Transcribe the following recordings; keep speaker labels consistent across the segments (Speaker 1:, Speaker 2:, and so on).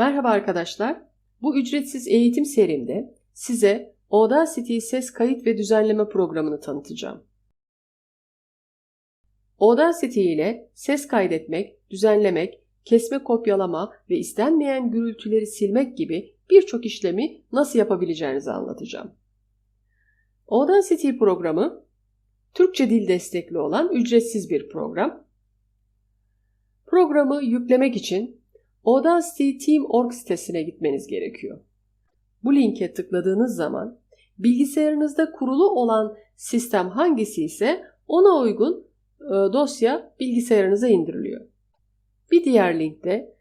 Speaker 1: Merhaba arkadaşlar. Bu ücretsiz eğitim serimde size Audacity ses kayıt ve düzenleme programını tanıtacağım. Audacity ile ses kaydetmek, düzenlemek, kesme kopyalama ve istenmeyen gürültüleri silmek gibi birçok işlemi nasıl yapabileceğinizi anlatacağım. Audacity programı Türkçe dil destekli olan ücretsiz bir program. Programı yüklemek için Audacity Team.org sitesine gitmeniz gerekiyor. Bu linke tıkladığınız zaman bilgisayarınızda kurulu olan sistem hangisi ise ona uygun e, dosya bilgisayarınıza indiriliyor. Bir diğer linkte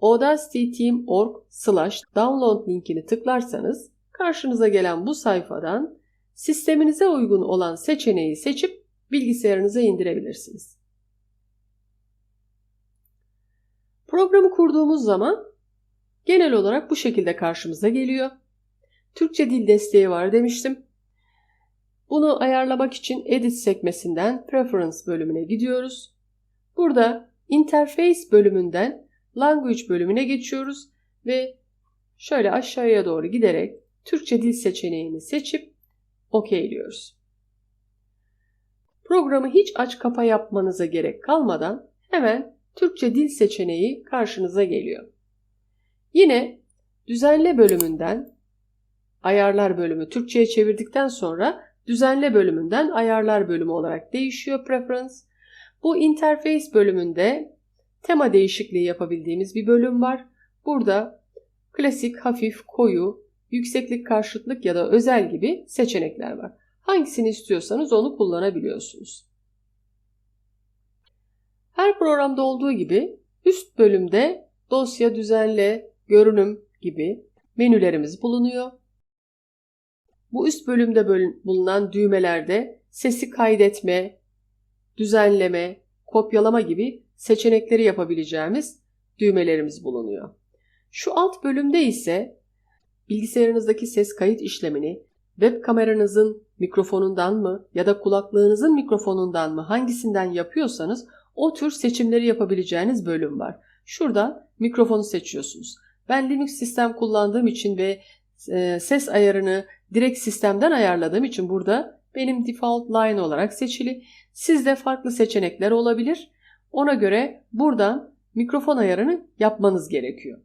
Speaker 1: audacityteam.org slash download linkini tıklarsanız karşınıza gelen bu sayfadan sisteminize uygun olan seçeneği seçip bilgisayarınıza indirebilirsiniz. Programı kurduğumuz zaman genel olarak bu şekilde karşımıza geliyor. Türkçe dil desteği var demiştim. Bunu ayarlamak için Edit sekmesinden Preference bölümüne gidiyoruz. Burada Interface bölümünden Language bölümüne geçiyoruz ve şöyle aşağıya doğru giderek Türkçe dil seçeneğini seçip OK'liyoruz. Programı hiç aç kapa yapmanıza gerek kalmadan hemen Türkçe dil seçeneği karşınıza geliyor. Yine düzenle bölümünden ayarlar bölümü Türkçe'ye çevirdikten sonra düzenle bölümünden ayarlar bölümü olarak değişiyor preference. Bu interface bölümünde tema değişikliği yapabildiğimiz bir bölüm var. Burada klasik, hafif, koyu, yükseklik karşıtlık ya da özel gibi seçenekler var. Hangisini istiyorsanız onu kullanabiliyorsunuz. Her programda olduğu gibi üst bölümde dosya, düzenle, görünüm gibi menülerimiz bulunuyor. Bu üst bölümde bulunan düğmelerde sesi kaydetme, düzenleme, kopyalama gibi seçenekleri yapabileceğimiz düğmelerimiz bulunuyor. Şu alt bölümde ise bilgisayarınızdaki ses kayıt işlemini web kameranızın mikrofonundan mı ya da kulaklığınızın mikrofonundan mı hangisinden yapıyorsanız o tür seçimleri yapabileceğiniz bölüm var. Şurada mikrofonu seçiyorsunuz. Ben Linux sistem kullandığım için ve e, ses ayarını direkt sistemden ayarladığım için burada benim default line olarak seçili. Sizde farklı seçenekler olabilir. Ona göre buradan mikrofon ayarını yapmanız gerekiyor.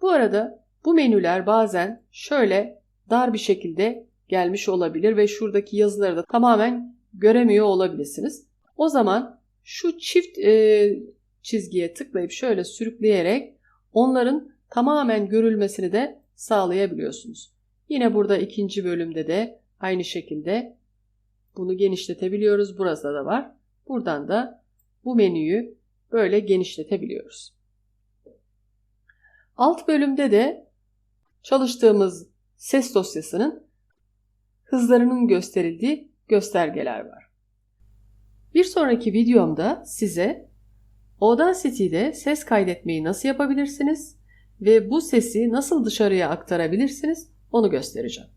Speaker 1: Bu arada bu menüler bazen şöyle dar bir şekilde gelmiş olabilir ve şuradaki yazıları da tamamen göremiyor olabilirsiniz. O zaman şu çift e, çizgiye tıklayıp şöyle sürükleyerek onların tamamen görülmesini de sağlayabiliyorsunuz. Yine burada ikinci bölümde de aynı şekilde bunu genişletebiliyoruz. Burada da var. Buradan da bu menüyü böyle genişletebiliyoruz. Alt bölümde de çalıştığımız ses dosyasının hızlarının gösterildiği göstergeler var. Bir sonraki videomda size Audacity'de ses kaydetmeyi nasıl yapabilirsiniz ve bu sesi nasıl dışarıya aktarabilirsiniz onu göstereceğim.